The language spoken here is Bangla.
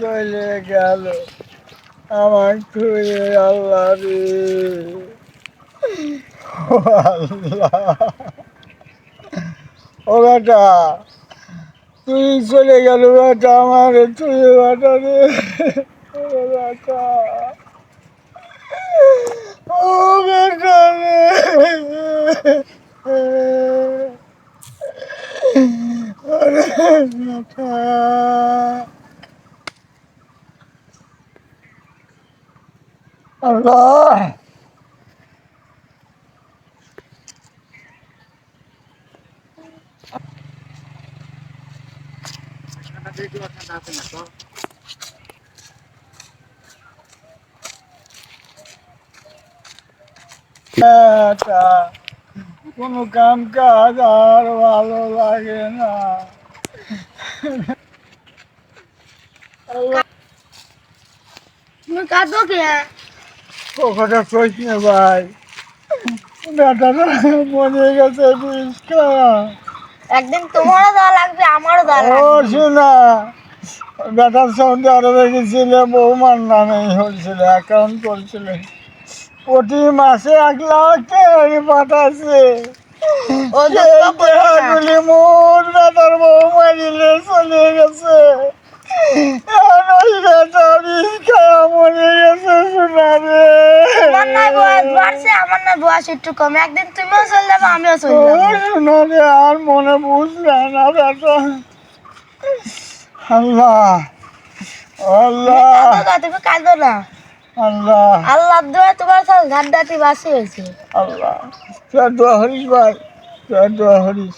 চলে গেল। আমার খুঁজে আল্লাহ রে। ও বেটা, তুই চলে গেল বেটা আমার, তুই বেটা রে। ও বেটা। রে। বেটা। আল্লাহ এটা কোনো কাম কাজ আর ভালো লাগে না তুমি কাঁদো কে কইস না ভাই। মরে গেছে রিস্কা একদিন তোমারও দেওয়া লাগবে আমারও দেওয়া ও লাগবে শোনা। বেটার সৌদি আরবে গেছিলে বৌমার নামে হয়েছিল অ্যাকাউন্ট করছিল। প্রতি মাসে এক লাখ টাকা পাঠাচ্ছে। করো না। বেটার বৌমা দিলে চলে গেছে। এখন ওই রিস্কা মরে গেছে শোনা রে তোমার না বাড়ছে আমার না বয়স একটু কম। একদিন তুমিও চলে যাবে আমিও চলে যাব। আর মনে বুঝলে না বেটা আল্লাহ আল্লাহ। তুমি কাঁদো না আল্লাহ। আল্লাহ দোয়া তোমার সাথে দাঁতি বাসি হয়েছে। আল্লাহ। তোর দোয়া হরিস ভাই তোর দোয়া হরিস